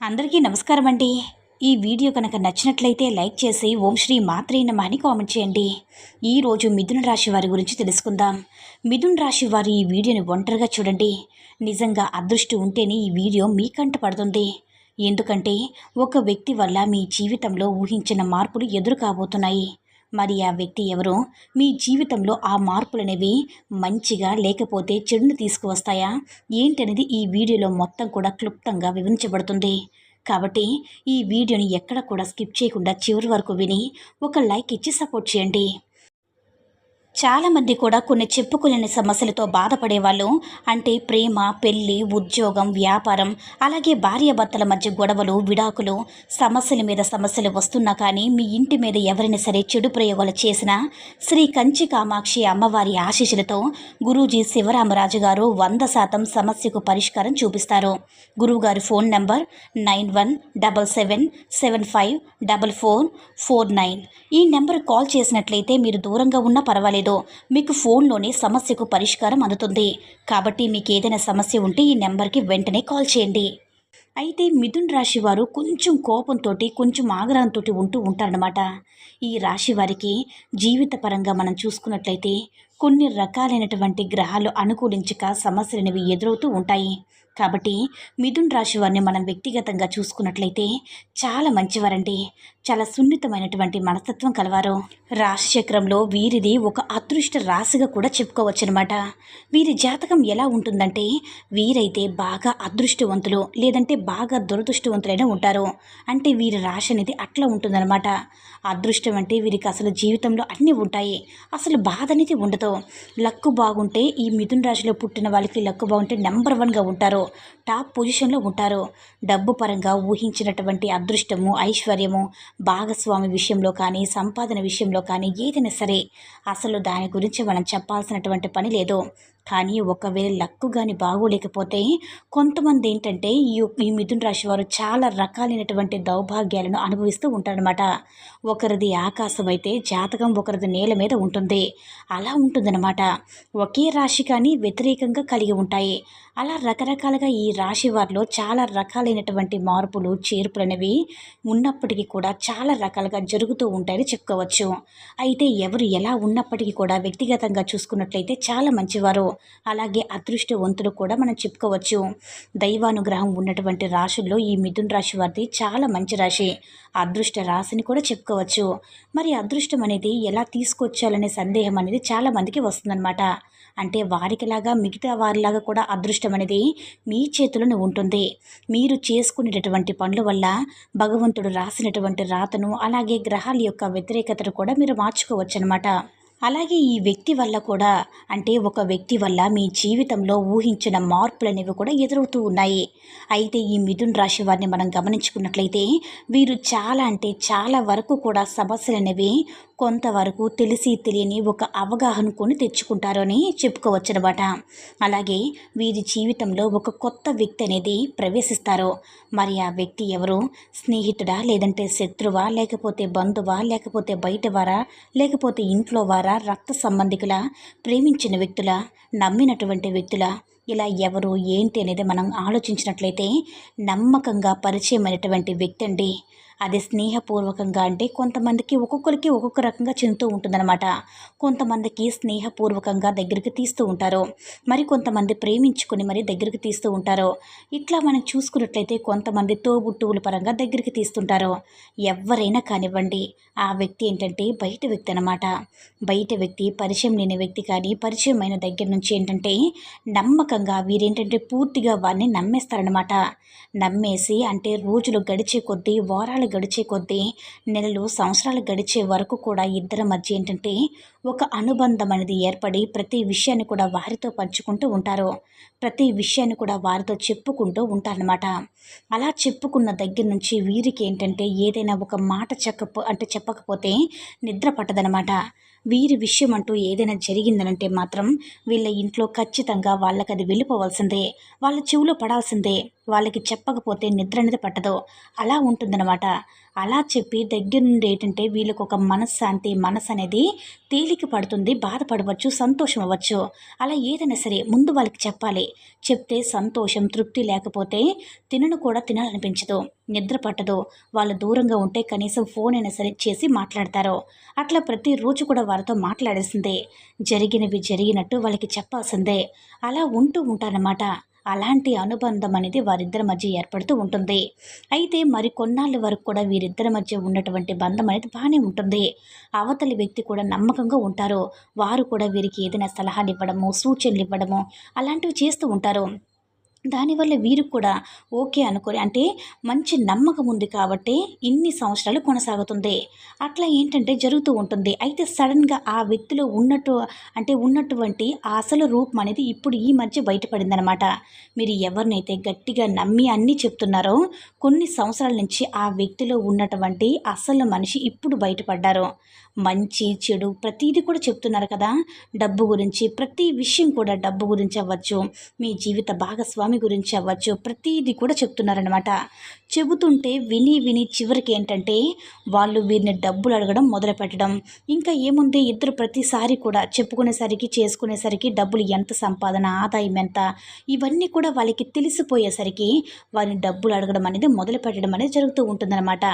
అందరికీ నమస్కారం అండి. ఈ వీడియో కనుక నచ్చినట్లయితే లైక్ చేసి ఓం శ్రీ మాత్రే నమః అని కామెంట్ చేయండి. ఈరోజు మిథున రాశి వారి గురించి తెలుసుకుందాం. మిథున రాశి వారి ఈ వీడియోని ఒంటరిగా చూడండి. నిజంగా అదృష్టం ఉంటేనే ఈ వీడియో మీ కంట పడుతుంది. ఎందుకంటే ఒక వ్యక్తి వల్ల మీ జీవితంలో ఊహించిన మార్పులు ఎదురు కాబోతున్నాయి మరి ఆ వ్యక్తి ఎవరో? మీ జీవితంలో ఆ మార్పులు అనేవి మంచిగా లేకపోతే చెడుని తీసుకువస్తాయా? ఏంటనేది ఈ వీడియోలో మొత్తం కూడా క్లుప్తంగా వివరించబడుతుంది. కాబట్టి ఈ వీడియోని ఎక్కడ కూడా స్కిప్ చేయకుండా చివరి వరకు విని ఒక లైక్ ఇచ్చి సపోర్ట్ చేయండి. చాలామంది కూడా కొన్ని చెప్పుకోలేని సమస్యలతో బాధపడేవాళ్ళు అంటే ప్రేమ పెళ్ళి ఉద్యోగం వ్యాపారం అలాగే భార్యాభర్తల మధ్య గొడవలు విడాకులు సమస్యల మీద సమస్యలు వస్తున్నా కానీ మీ ఇంటి మీద ఎవరైనా సరే చెడు ప్రయోగాలు చేసినా శ్రీ కంచి కామాక్షి అమ్మవారి ఆశీస్సులతో గురూజీ శివరామరాజు గారు వంద శాతం సమస్యకు పరిష్కారం చూపిస్తారు. గురువుగారి phone number nine one double seven seven five double four four nine. ఈ నెంబర్ కాల్ చేసినట్లయితే మీరు దూరంగా ఉన్నా పర్వాలేదు. మీకు ఫోన్లోనే సమస్యకు పరిష్కారం అందుతుంది. కాబట్టి మీకు ఏదైనా సమస్య ఉంటే ఈ నెంబర్కి వెంటనే కాల్ చేయండి. అయితే మిథున్ రాశి వారు కొంచెం కోపంతో కొంచెం ఆగ్రహంతో ఉంటూ ఉంటారనమాట ఈ రాశి వారికి జీవితపరంగా మనం చూసుకున్నట్లయితే కొన్ని రకాలైనటువంటి గ్రహాలు అనుకూలించక సమస్యలు అనేవి ఎదురవుతూ ఉంటాయి. కాబట్టి మిథున్ రాశి వారిని మనం వ్యక్తిగతంగా చూసుకున్నట్లయితే చాలా మంచివారండి. చాలా సున్నితమైనటువంటి మనస్తత్వం కలవారు. రాశి చక్రంలో వీరిది ఒక అదృష్ట రాశిగా కూడా చెప్పుకోవచ్చు అనమాట వీరి జాతకం ఎలా ఉంటుందంటే వీరైతే బాగా అదృష్టవంతులు లేదంటే బాగా దురదృష్టవంతులైన ఉంటారు. అంటే వీరి రాశి అనేది అట్లా ఉంటుందన్నమాట. అదృష్టం అంటే వీరికి అసలు జీవితంలో అన్నీ ఉంటాయి. అసలు బాధ అనేది ఉండదు. లక్కు బాగుంటే ఈ మిథున్ రాశిలో పుట్టిన వాళ్ళకి లక్కు బాగుంటే నెంబర్ వన్గా ఉంటారు. టాప్ పొజిషన్లో ఉంటారు. డబ్బు పరంగా ఊహించినటువంటి అదృష్టము ఐశ్వర్యము భాగస్వామి విషయంలో కానీ సంపాదన విషయంలో కానీ ఏదైనా సరే అసలు దాని గురించి మనం చెప్పాల్సినటువంటి పని లేదు. కానీ ఒకవేళ లక్కు కానీ బాగోలేకపోతే కొంతమంది ఏంటంటే ఈ ఈ మిథున రాశి వారు చాలా రకాలైనటువంటి దౌర్భాగ్యాలను అనుభవిస్తూ ఉంటారనమాట ఒకరిది ఆకాశం అయితే జాతకం ఒకరిది నేల మీద ఉంటుంది. అలా ఉంటుందన్నమాట. ఒకే రాశి కానీ వ్యతిరేకంగా కలిగి ఉంటాయి. అలా రకరకాలుగా ఈ రాశి వారిలో చాలా రకాలైనటువంటి మార్పులు చేర్పులు అనేవి ఉన్నప్పటికీ కూడా చాలా రకాలుగా జరుగుతూ ఉంటాయని చెప్పుకోవచ్చు. అయితే ఎవరు ఎలా ఉన్నప్పటికీ కూడా వ్యక్తిగతంగా చూసుకున్నట్లయితే చాలా మంచివారు. అలాగే అదృష్టవంతులు కూడా మనం చెప్పుకోవచ్చు. దైవానుగ్రహం ఉన్నటువంటి రాశుల్లో ఈ మిథున్ రాశి వారిది చాలా మంచి రాశి. అదృష్ట రాశిని కూడా చెప్పుకోవచ్చు. మరి అదృష్టం అనేది ఎలా తీసుకొచ్చాలనే సందేహం అనేది చాలా మందికి వస్తుందన్నమాట. అంటే వారికిలాగా మిగతా వారిలాగా కూడా అదృష్టం అనేది మీ చేతిలోనే ఉంటుంది. మీరు చేసుకునేటటువంటి పనుల వల్ల భగవంతుడు రాసినటువంటి రాతను అలాగే గ్రహాల యొక్క వ్యతిరేకతను కూడా మీరు మార్చుకోవచ్చు అనమాట అలాగే ఈ వ్యక్తి వల్ల కూడా అంటే ఒక వ్యక్తి వల్ల మీ జీవితంలో ఊహించిన మార్పులు అనేవి కూడా ఎదురవుతూ ఉన్నాయి. అయితే ఈ మిథున్ రాశి వారిని మనం గమనించుకున్నట్లయితే వీరు చాలా అంటే చాలా వరకు కూడా సమస్యలు అనేవి కొంతవరకు తెలిసి తెలియని ఒక అవగాహన కొని తెచ్చుకుంటారని అని అలాగే వీరి జీవితంలో ఒక కొత్త వ్యక్తి అనేది ప్రవేశిస్తారు. మరి ఆ వ్యక్తి ఎవరు? స్నేహితుడా? లేదంటే శత్రువా? లేకపోతే బంధువా? లేకపోతే బయటవారా? లేకపోతే ఇంట్లో వారా రక్త సంబంధికుల? ప్రేమించిన వ్యక్తుల? నమ్మినటువంటి వ్యక్తుల? ఇలా ఎవరు? ఏంటి అనేది మనం ఆలోచించినట్లయితే నమ్మకంగా పరిచయమైనటువంటి వ్యక్తి అండి. అది స్నేహపూర్వకంగా అంటే కొంతమందికి ఒక్కొక్కరికి ఒక్కొక్క రకంగా చెందుతూ ఉంటుందన్నమాట. కొంతమందికి స్నేహపూర్వకంగా దగ్గరికి తీస్తూ ఉంటారు. మరి కొంతమంది ప్రేమించుకొని మరి దగ్గరికి తీస్తూ ఉంటారు. ఇట్లా మనం చూసుకున్నట్లయితే కొంతమంది తోబుట్టువుల పరంగా దగ్గరికి తీస్తుంటారు. ఎవరైనా కానివ్వండి ఆ వ్యక్తి ఏంటంటే బయట వ్యక్తి అనమాట బయట వ్యక్తి పరిచయం లేని వ్యక్తి కానీ పరిచయం అయిన దగ్గర నుంచి ఏంటంటే నమ్మకంగా వీరేంటంటే పూర్తిగా వారిని నమ్మేస్తారనమాట నమ్మేసి అంటే రోజులు గడిచే కొద్దీ వారాలు గడిచే కొద్దీ నెలలు సంవత్సరాలు గడిచే వరకు కూడా ఇద్దరి మధ్య ఏంటంటే ఒక అనుబంధం అనేది ఏర్పడి ప్రతి విషయాన్ని కూడా వారితో పంచుకుంటూ ఉంటారు. ప్రతి విషయాన్ని కూడా వారితో చెప్పుకుంటూ ఉంటారనమాట అలా చెప్పుకున్న దగ్గర నుంచి వీరికి ఏంటంటే ఏదైనా ఒక మాట చెప్ప అంటే చెప్పకపోతే నిద్ర పట్టదనమాట వీరి విషయం అంటూ ఏదైనా జరిగిందనంటే మాత్రం వీళ్ళ ఇంట్లో ఖచ్చితంగా వాళ్ళకి అది వెళ్ళిపోవాల్సిందే వాళ్ళ చెవులో పడాల్సిందే వాళ్ళకి చెప్పకపోతే నిద్ర అనేది పట్టదు. అలా ఉంటుందన్నమాట. అలా చెప్పి దగ్గర నుండి ఏంటంటే వీళ్ళకు ఒక మనశ్శాంతి మనసు అనేది తేలిక పడుతుంది బాధపడవచ్చు సంతోషం అవ్వచ్చు. అలా ఏదైనా సరే ముందు వాళ్ళకి చెప్పాలి. చెప్తే సంతోషం తృప్తి లేకపోతే తినను కూడా తినాలనిపించదు. నిద్ర పట్టదు. వాళ్ళు దూరంగా ఉంటే కనీసం ఫోన్ అయినా సరే చేసి మాట్లాడతారు. అట్లా ప్రతిరోజు కూడా వారితో మాట్లాడేసిందే జరిగినవి జరిగినట్టు వాళ్ళకి చెప్పాల్సిందే. అలా ఉంటూ ఉంటారన్నమాట. అలాంటి అనుబంధం అనేది వారిద్దరి మధ్య ఏర్పడుతూ ఉంటుంది. అయితే మరి కొన్నాళ్ళ వరకు కూడా వీరిద్దరి మధ్య ఉన్నటువంటి బంధం అనేది బాగానే ఉంటుంది. అవతలి వ్యక్తి కూడా నమ్మకంగా ఉంటారు. వారు కూడా వీరికి ఏదైనా సలహాలు ఇవ్వడము సూచనలు ఇవ్వడము అలాంటివి చేస్తూ ఉంటారు. దానివల్ల వీరు కూడా ఓకే అనుకొని అంటే మంచి నమ్మకం ఉంది కాబట్టి ఇన్ని సంవత్సరాలు కొనసాగుతుంది. అట్లా ఏంటంటే జరుగుతూ ఉంటుంది. అయితే సడన్గా ఆ వ్యక్తిలో ఉన్నట్టు అంటే ఉన్నటువంటి ఆ అసలు రూపం అనేది ఇప్పుడు ఈ మధ్య బయటపడిందనమాట మీరు ఎవరినైతే గట్టిగా నమ్మి అన్నీ చెప్తున్నారో కొన్ని సంవత్సరాల నుంచి ఆ వ్యక్తిలో ఉన్నటువంటి అసలు మనిషి ఇప్పుడు బయటపడ్డారు. మంచి చెడు ప్రతిదీ కూడా చెప్తున్నారు కదా. డబ్బు గురించి ప్రతి విషయం కూడా డబ్బు గురించి అవ్వచ్చు. మీ జీవిత భాగస్వామి గురించి అవ్వచ్చు. ప్రతిదీ కూడా చెప్తున్నారనమాట చెబుతుంటే విని విని చివరికి ఏంటంటే వాళ్ళు వీరిని డబ్బులు అడగడం మొదలు పెట్టడం. ఇంకా ఏముంది? ఇద్దరు ప్రతిసారి కూడా చెప్పుకునేసరికి చేసుకునేసరికి డబ్బులు ఎంత? సంపాదన ఆదాయం ఎంత? ఇవన్నీ కూడా వాళ్ళకి తెలిసిపోయేసరికి వారిని డబ్బులు అడగడం అనేది మొదలు పెట్టడం అనేది జరుగుతూ ఉంటుందన్నమాట.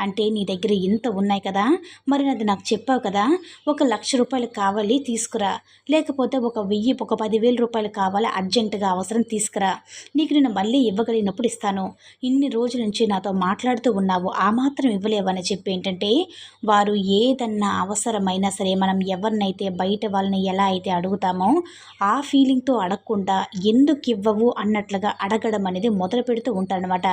అంటే నీ దగ్గర ఇంత ఉన్నాయి కదా. మరి అది నాకు చెప్పావు కదా ఒక లక్ష రూపాయలు కావాలి తీసుకురా. లేకపోతే ఒక వెయ్యి ఒక పదివేల రూపాయలు కావాలి అర్జెంటుగా అవసరం తీసుకురా. నీకు నేను మళ్ళీ ఇవ్వగలిగినప్పుడు ఇస్తాను. ఇన్ని రోజుల నుంచి నాతో మాట్లాడుతూ ఉన్నావు. ఆ మాత్రం ఇవ్వలేవని చెప్పి ఏంటంటే వారు ఏదన్నా అవసరమైనా సరే మనం ఎవరినైతే బయట వాళ్ళని ఎలా అయితే అడుగుతామో ఆ ఫీలింగ్తో అడగకుండా ఎందుకు ఇవ్వవు అన్నట్లుగా అడగడం అనేది మొదలు పెడుతూ ఉంటారనమాట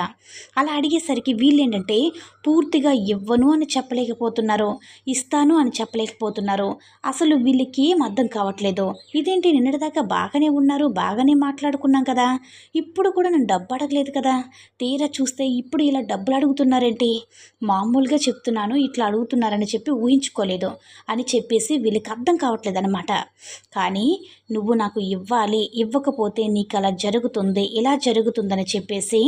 అలా అడిగేసరికి వీళ్ళు ఏంటంటే పూర్తిగా ఇవ్వను అని చెప్పలేకపోతున్నారు. ఇస్తాను అని చెప్పలేకపోతున్నారు. అసలు వీళ్ళకి ఏం అర్థం కావట్లేదు. ఇదేంటి నిన్నటిదాకా బాగానే ఉన్నారు బాగానే మాట్లాడుకున్నాం కదా. ఇప్పుడు కూడా నేను డబ్బు అడగలేదు కదా. తీరా చూస్తే ఇప్పుడు ఇలా డబ్బులు అడుగుతున్నారేంటి? మామూలుగా చెప్తున్నాను ఇట్లా అడుగుతున్నారని చెప్పి ఊహించుకోలేదు అని చెప్పేసి వీళ్ళకి అర్థం కావట్లేదు అనమాట కానీ నువ్వు నాకు ఇవ్వాలి ఇవ్వకపోతే నీకు అలా జరుగుతుంది ఇలా జరుగుతుందని చెప్పేసి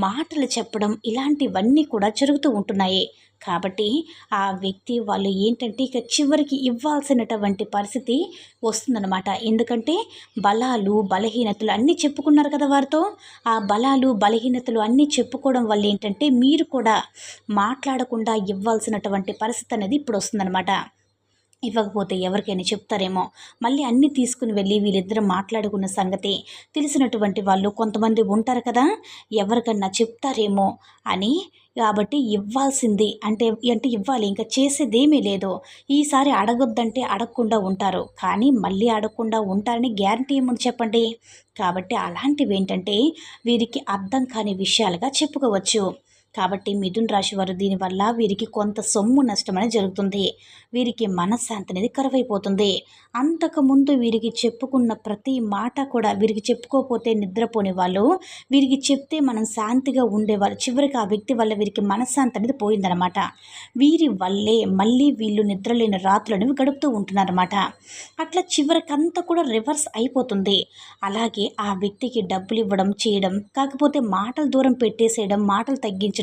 మాటలు చెప్పడం ఇలాంటివన్నీ కూడా జరుగుతూ ఉంటున్నాయి. కాబట్టి ఆ వ్యక్తి వాళ్ళు ఏంటంటే ఇక చివరికి ఇవ్వాల్సినటువంటి పరిస్థితి వస్తుందన్నమాట. ఎందుకంటే బలాలు బలహీనతలు అన్నీ చెప్పుకున్నారు కదా వారితో. ఆ బలాలు బలహీనతలు అన్నీ చెప్పుకోవడం వల్ల ఏంటంటే మీరు కూడా మాట్లాడకుండా ఇవ్వాల్సినటువంటి పరిస్థితి అనేది ఇప్పుడు వస్తుందన్నమాట. ఇవ్వకపోతే ఎవరికైనా చెప్తారేమో. మళ్ళీ అన్నీ తీసుకుని వెళ్ళి వీళ్ళిద్దరు మాట్లాడుకున్న సంగతి తెలిసినటువంటి వాళ్ళు కొంతమంది ఉంటారు కదా ఎవరికన్నా చెప్తారేమో అని కాబట్టి ఇవ్వాల్సింది అంటే అంటే ఇవ్వాలి. ఇంకా చేసేదేమీ లేదు. ఈసారి అడగొద్దంటే అడగకుండా ఉంటారు. కానీ మళ్ళీ అడగకుండా ఉంటారని గ్యారంటీ ఏముంది చెప్పండి? కాబట్టి అలాంటివి ఏంటంటే వీరికి అర్థం కాని విషయాలుగా చెప్పుకోవచ్చు. కాబట్టి మిథున్ రాశి వారు దీనివల్ల వీరికి కొంత సొమ్ము నష్టం అనేది జరుగుతుంది. వీరికి మనశ్శాంతి అనేది కరువైపోతుంది. అంతకుముందు వీరికి చెప్పుకున్న ప్రతి మాట కూడా వీరికి చెప్పుకోకపోతే నిద్రపోని వాళ్ళు వీరికి చెప్తే మనం శాంతిగా ఉండేవాళ్ళు చివరికి ఆ వ్యక్తి వల్ల వీరికి మనశ్శాంతి అనేది పోయిందనమాట వీరి వల్లే మళ్ళీ వీళ్ళు నిద్రలేని రాత్రులు అనేవి గడుపుతూ ఉంటున్నారన్నమాట. అట్లా చివరికంతా కూడా రివర్స్ అయిపోతుంది. అలాగే ఆ వ్యక్తికి డబ్బులు ఇవ్వడం చేయడం కాకపోతే మాటలు దూరం పెట్టేసేయడం మాటలు తగ్గించడం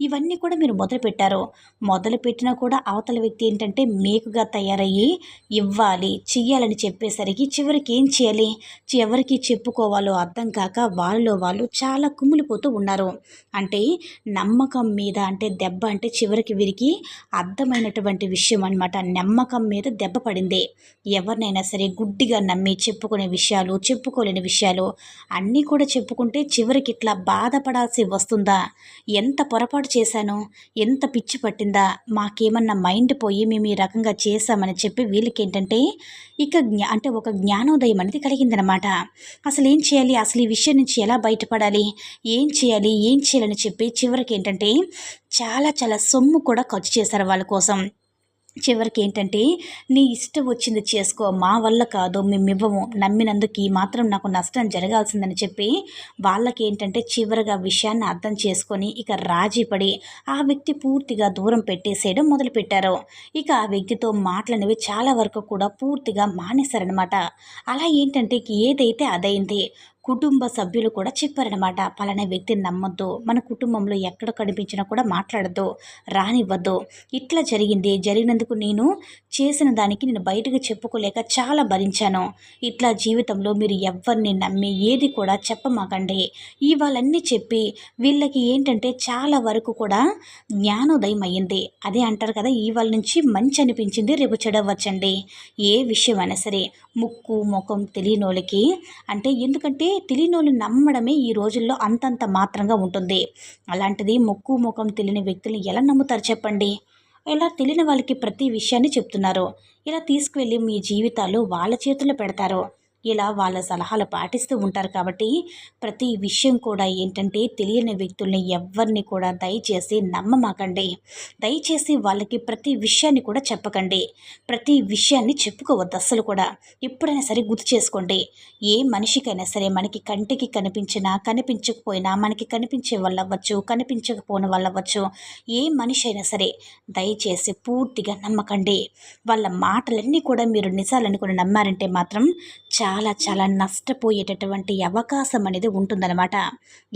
ఇవన్నీ కూడా మీరు మొదలుపెట్టారు. మొదలుపెట్టినా కూడా అవతల వ్యక్తి ఏంటంటే మేకుగా తయారయ్యి ఇవ్వాలి చెయ్యాలని చెప్పేసరికి చివరికి ఏం చేయాలి? ఎవరికి చెప్పుకోవాలో అర్థం కాక వాళ్ళలో వాళ్ళు చాలా కుమిలిపోతూ ఉన్నారు. అంటే నమ్మకం మీద అంటే దెబ్బ అంటే చివరికి వీరికి అర్థమైనటువంటి విషయం అనమాట నమ్మకం మీద దెబ్బ పడింది. ఎవరినైనా సరే గుడ్డిగా నమ్మి చెప్పుకునే విషయాలు చెప్పుకోలేని విషయాలు అన్నీ కూడా చెప్పుకుంటే చివరికి ఇట్లా బాధపడాల్సి వస్తుందా? ఎంత ఎంత పొరపాటు చేశాను ఎంత పిచ్చి పట్టిందా మాకేమన్నా మైండ్ పోయి మేము ఈ రకంగా చేశామని చెప్పి వీళ్ళకి ఏంటంటే ఇక జ్ఞా అంటే ఒక జ్ఞానోదయం అనేది కలిగిందనమాట అసలు ఏం చేయాలి? అసలు ఈ విషయం నుంచి ఎలా బయటపడాలి? ఏం చేయాలి? ఏం చేయాలని చెప్పి చివరికి ఏంటంటే చాలా చాలా సొమ్ము కూడా ఖర్చు చేశారు వాళ్ళ కోసం. చివరికి ఏంటంటే నీ ఇష్టం వచ్చింది చేసుకో మా వల్ల కాదు మేము ఇవ్వము నమ్మినందుకు ఈ మాత్రం నాకు నష్టం జరగాల్సిందని చెప్పి వాళ్ళకి ఏంటంటే చివరిగా విషయాన్ని అర్థం చేసుకొని ఇక రాజీపడి ఆ వ్యక్తి పూర్తిగా దూరం పెట్టేసేయడం మొదలుపెట్టారు. ఇక ఆ వ్యక్తితో మాటలనేవి చాలా వరకు కూడా పూర్తిగా మానేశారనమాట అలా ఏంటంటే ఏదైతే అదైంది కుటుంబ సభ్యులు కూడా చెప్పారనమాట పలానా వ్యక్తిని నమ్మొద్దు. మన కుటుంబంలో ఎక్కడ కనిపించినా కూడా మాట్లాడద్దు. రానివ్వద్దు. ఇట్లా జరిగింది. జరిగినందుకు నేను చేసిన దానికి నేను బయటకు చెప్పుకోలేక చాలా భరించాను. ఇట్లా జీవితంలో మీరు ఎవరిని నమ్మి ఏది కూడా చెప్పమాకండి. ఇవాళన్నీ చెప్పి వీళ్ళకి ఏంటంటే చాలా వరకు కూడా జ్ఞానోదయం అయ్యింది. అదే అంటారు కదా ఇవాళ నుంచి మంచి అనిపించింది రేపు చెడవచ్చండి. ఏ విషయమైనా సరే ముక్కు ముఖం తెలియనోళ్ళకి అంటే ఎందుకంటే తెలియనోళ్ళు నమ్మడమే ఈ రోజుల్లో అంతంత మాత్రంగా ఉంటుంది. అలాంటిది ముక్కు ముఖం తెలియని వ్యక్తులను ఎలా నమ్ముతారు చెప్పండి? ఇలా తెలియని వాళ్ళకి ప్రతి విషయాన్ని చెప్తున్నారు? ఇలా తీసుకువెళ్ళి మీ జీవితాలు వాళ్ళ చేతుల్లో పెడతారు. ఇలా వాళ్ళ సలహాలు పాటిస్తూ ఉంటారు కాబట్టి ప్రతి విషయం కూడా ఏంటంటే తెలియని వ్యక్తుల్ని ఎవరిని కూడా దయచేసి నమ్మమాకండి. దయచేసి వాళ్ళకి ప్రతి విషయాన్ని కూడా చెప్పకండి. ప్రతి విషయాన్ని చెప్పుకోవద్దు అస్సలు కూడా. ఎప్పుడైనా సరే గుర్తు చేసుకోండి. ఏ మనిషికైనా సరే మనకి కంటికి కనిపించినా కనిపించకపోయినా మనకి కనిపించే వాళ్ళు అవ్వచ్చు కనిపించకపోని వాళ్ళు అవ్వచ్చు ఏ మనిషి అయినా సరే దయచేసి పూర్తిగా నమ్మకండి. వాళ్ళ మాటలన్నీ కూడా మీరు నిజాలని కూడా నమ్మారంటే మాత్రం చాలా. చాలా చాలా నష్టపోయేటటువంటి అవకాశం అనేది ఉంటుందన్నమాట.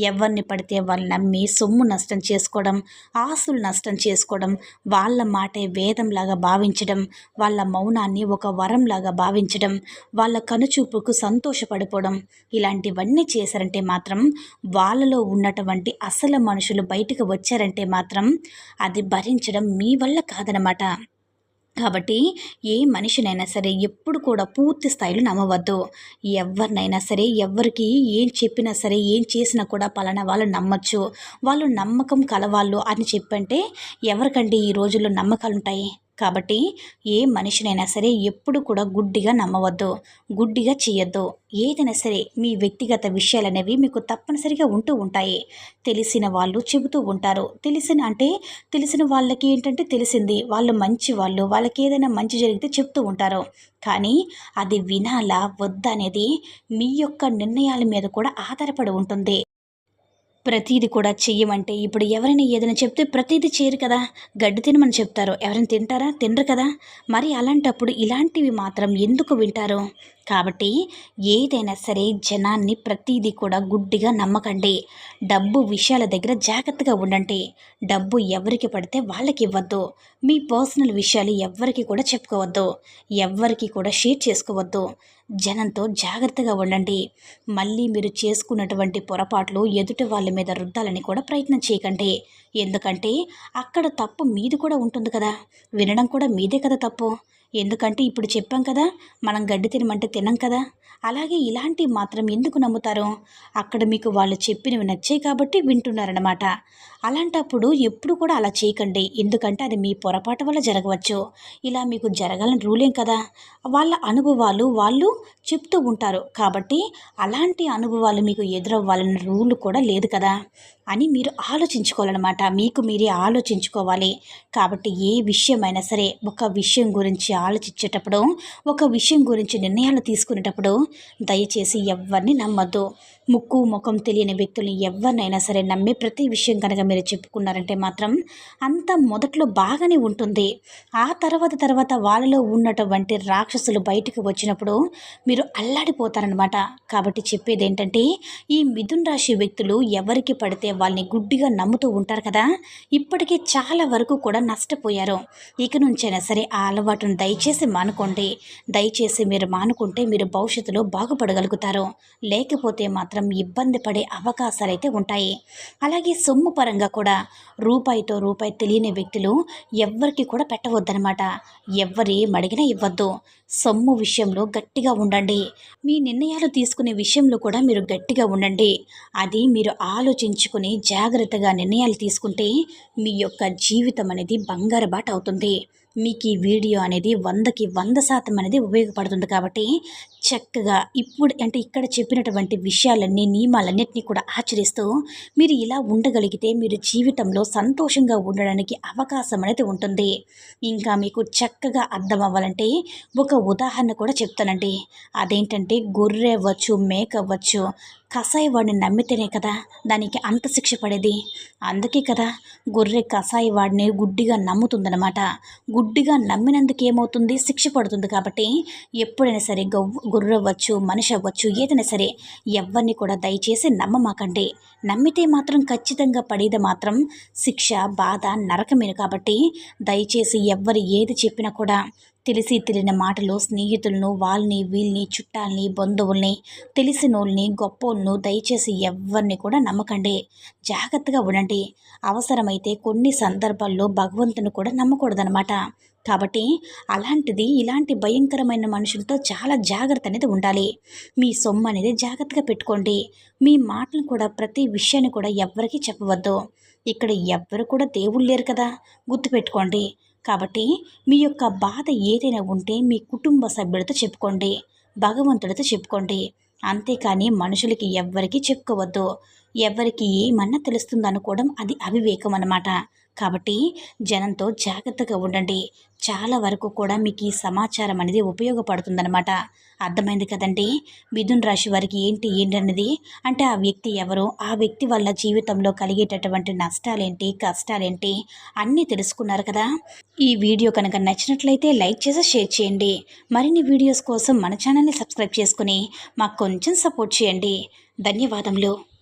ఎవరిని పడితే వాళ్ళు నమ్మి సొమ్ము నష్టం చేసుకోవడం ఆస్తులు నష్టం చేసుకోవడం వాళ్ళ మాటే వేదంలాగా భావించడం వాళ్ళ మౌనాన్ని ఒక వరంలాగా భావించడం వాళ్ళ కనుచూపుకు సంతోషపడిపోవడం ఇలాంటివన్నీ చేశారంటే మాత్రం వాళ్ళలో ఉన్నటువంటి అసలు మనుషులు బయటకు వచ్చారంటే మాత్రం అది భరించడం మీ వల్ల కాదనమాట కాబట్టి ఏ మనిషినైనా సరే ఎప్పుడు కూడా పూర్తి స్థాయిలో నమ్మవద్దు. ఎవరినైనా సరే ఎవరికి ఏం చెప్పినా సరే ఏం చేసినా కూడా పలానా వాళ్ళు నమ్మచ్చు. వాళ్ళు నమ్మకం కలవాళ్ళు అని చెప్పంటే ఎవరికంటే ఈ రోజుల్లో నమ్మకాలు ఉంటాయి కాబట్టి ఏ మనిషినైనా సరే ఎప్పుడు కూడా గుడ్డిగా నమ్మవద్దు గుడ్డిగా చేయొద్దు ఏదైనా సరే మీ వ్యక్తిగత విషయాలు అనేవి మీకు తప్పనిసరిగా ఉంటూ ఉంటాయి. తెలిసిన వాళ్ళు చెబుతూ ఉంటారు. తెలిసిన అంటే తెలిసిన వాళ్ళకి ఏంటంటే తెలిసింది. వాళ్ళు మంచి వాళ్ళు వాళ్ళకి ఏదైనా మంచి జరిగితే చెప్తూ ఉంటారు. కానీ అది వినాలా వద్దనేది మీ యొక్క నిర్ణయాల మీద కూడా ఆధారపడి ఉంటుంది. ప్రతీది కూడా చెయ్యమంటే ఇప్పుడు ఎవరైనా ఏదైనా చెప్తే ప్రతీది చేయరు కదా. గడ్డి తినమని చెప్తారు. ఎవరైనా తింటారా? తినరు కదా. మరి అలాంటప్పుడు ఇలాంటివి మాత్రం ఎందుకు వింటారు? కాబట్టి ఏదైనా సరే జనాన్ని ప్రతీది కూడా గుడ్డిగా నమ్మకండి. డబ్బు విషయాల దగ్గర జాగ్రత్తగా ఉండండి. డబ్బు ఎవరికి పడితే వాళ్ళకి ఇవ్వద్దు. మీ పర్సనల్ విషయాలు ఎవ్వరికి కూడా చెప్పుకోవద్దు. ఎవ్వరికి కూడా షేర్ చేసుకోవద్దు. జనంతో జాగ్రత్తగా ఉండండి. మళ్ళీ మీరు చేసుకున్నటువంటి పొరపాట్లు ఎదుటి వాళ్ళ మీద రుద్దాలని కూడా ప్రయత్నం చేయకండి. ఎందుకంటే అక్కడ తప్పు మీది కూడా ఉంటుంది కదా. వినడం కూడా మీదే కదా తప్పు. ఎందుకంటే ఇప్పుడు చెప్పాం కదా మనం గడ్డి తినమంటే తినం కదా. అలాగే ఇలాంటివి మాత్రం ఎందుకు నమ్ముతారు? అక్కడ మీకు వాళ్ళు చెప్పినవి నచ్చాయి కాబట్టి వింటున్నారనమాట అలాంటప్పుడు ఎప్పుడు కూడా అలా చేయకండి. ఎందుకంటే అది మీ పొరపాటు వల్ల జరగవచ్చు. ఇలా మీకు జరగాలని రూలేం కదా? వాళ్ళ అనుభవాలు వాళ్ళు చెప్తూ ఉంటారు. కాబట్టి అలాంటి అనుభవాలు మీకు ఎదురవ్వాలన్న రూల్ కూడా లేదు కదా అని మీరు ఆలోచించుకోవాలన్నమాట. మీకు మీరే ఆలోచించుకోవాలి. కాబట్టి ఏ విషయమైనా సరే ఒక విషయం గురించి ఆలోచించేటప్పుడు ఒక విషయం గురించి నిర్ణయాలు తీసుకునేటప్పుడు దయచేసి ఎవరిని నమ్మద్దు. ముక్కు ముఖం తెలియని వ్యక్తుల్ని ఎవరినైనా సరే నమ్మి ప్రతి విషయం కనుక మీరు చెప్పుకున్నారంటే మాత్రం అంత మొదట్లో బాగానే ఉంటుంది. ఆ తర్వాత తర్వాత వాళ్ళలో ఉన్నటువంటి రాక్షసులు బయటకు వచ్చినప్పుడు మీరు అల్లాడిపోతారనమాట కాబట్టి చెప్పేది ఏంటంటే ఈ మిథున్ రాశి వ్యక్తులు ఎవరికి పడితే వాళ్ళని గుడ్డిగా నమ్ముతూ ఉంటారు కదా ఇప్పటికే చాలా వరకు కూడా నష్టపోయారు. ఇక నుంచైనా సరే ఆ అలవాటును దయచేసి మానుకోండి. దయచేసి మీరు మానుకుంటే మీరు భవిష్యత్తులో బాగుపడగలుగుతారు. లేకపోతే మాత్రం మాత్రం ఇబ్బంది పడే అవకాశాలు అయితే ఉంటాయి. అలాగే సొమ్ము పరంగా కూడా రూపాయితో రూపాయి తెలియని వ్యక్తులు ఎవ్వరికి కూడా పెట్టవద్దనమాట ఎవ్వరి మడిగినా ఇవ్వద్దు. సొమ్ము విషయంలో గట్టిగా ఉండండి. మీ నిర్ణయాలు తీసుకునే విషయంలో కూడా మీరు గట్టిగా ఉండండి. అది మీరు ఆలోచించుకుని జాగ్రత్తగా నిర్ణయాలు తీసుకుంటే మీ యొక్క జీవితం అనేది బంగారు బాట అవుతుంది. మీకు ఈ వీడియో అనేది వందకి వంద శాతం అనేది ఉపయోగపడుతుంది కాబట్టి చక్కగా ఇప్పుడు అంటే ఇక్కడ చెప్పినటువంటి విషయాలన్నీ నియమాలన్నింటినీ కూడా ఆచరిస్తూ మీరు ఇలా ఉండగలిగితే మీరు జీవితంలో సంతోషంగా ఉండడానికి అవకాశం అనేది ఉంటుంది. ఇంకా మీకు చక్కగా అర్థం అవ్వాలంటే ఒక ఉదాహరణ కూడా చెప్తానండి. అదేంటంటే గొర్రె అవ్వచ్చు మేక అవ్వచ్చు కషాయ వాడిని నమ్మితేనే కదా దానికి అంత శిక్ష పడేది. అందుకే కదా గొర్రె కషాయ వాడిని గుడ్డిగా నమ్ముతుందనమాట గుడ్డిగా నమ్మినందుకు ఏమవుతుంది శిక్ష పడుతుంది కాబట్టి ఎప్పుడైనా సరే గొవ్వ గుర్రవ్వచ్చు మనిషి అవ్వచ్చు ఏదైనా సరే ఎవరిని కూడా దయచేసి నమ్మమాకండి. నమ్మితే మాత్రం ఖచ్చితంగా పడేది మాత్రం శిక్ష బాధ నరకమేను కాబట్టి దయచేసి ఎవ్వరు ఏది చెప్పినా కూడా తెలిసి తెలియని మాటలు స్నేహితులను వాళ్ళని వీళ్ళని చుట్టాలని బంధువుల్ని తెలిసినోళ్ళని గొప్పోళ్ళను దయచేసి ఎవరిని కూడా నమ్మకండి. జాగ్రత్తగా ఉండండి. అవసరమైతే కొన్ని సందర్భాల్లో భగవంతుని కూడా నమ్మకూడదనమాట కాబట్టి అలాంటిది ఇలాంటి భయంకరమైన మనుషులతో చాలా జాగ్రత్త అనేది ఉండాలి. మీ సొమ్ము అనేది జాగ్రత్తగా పెట్టుకోండి. మీ మాటలు కూడా ప్రతి విషయాన్ని కూడా ఎవ్వరికీ చెప్పవద్దు. ఇక్కడ ఎవ్వరు కూడా దేవుళ్ళు లేరు కదా. గుర్తుపెట్టుకోండి. కాబట్టి మీ యొక్క బాధ ఏదైనా ఉంటే మీ కుటుంబ సభ్యులతో చెప్పుకోండి. భగవంతుడితో చెప్పుకోండి. అంతేకాని మనుషులకి ఎవ్వరికీ చెప్పుకోవద్దు. ఎవరికి ఏమన్నా తెలుస్తుంది అనుకోవడం అది అవివేకం అన్నమాట. కాబట్టి జనంతో జాగ్రత్తగా ఉండండి. చాలా వరకు కూడా మీకు ఈ సమాచారం అనేది ఉపయోగపడుతుందన్నమాట. అర్థమైంది కదండి? మిథున్ రాశి వారికి ఏంటి ఏంటి అనేది అంటే ఆ వ్యక్తి ఎవరు? ఆ వ్యక్తి వల్ల జీవితంలో కలిగేటటువంటి నష్టాలేంటి కష్టాలేంటి? అన్నీ తెలుసుకున్నారు కదా? ఈ వీడియో కనుక నచ్చినట్లయితే లైక్ చేసి షేర్ చేయండి. మరిన్ని వీడియోస్ కోసం మన ఛానల్ని సబ్స్క్రైబ్ చేసుకుని మాకు కొంచెం సపోర్ట్ చేయండి. ధన్యవాదములు.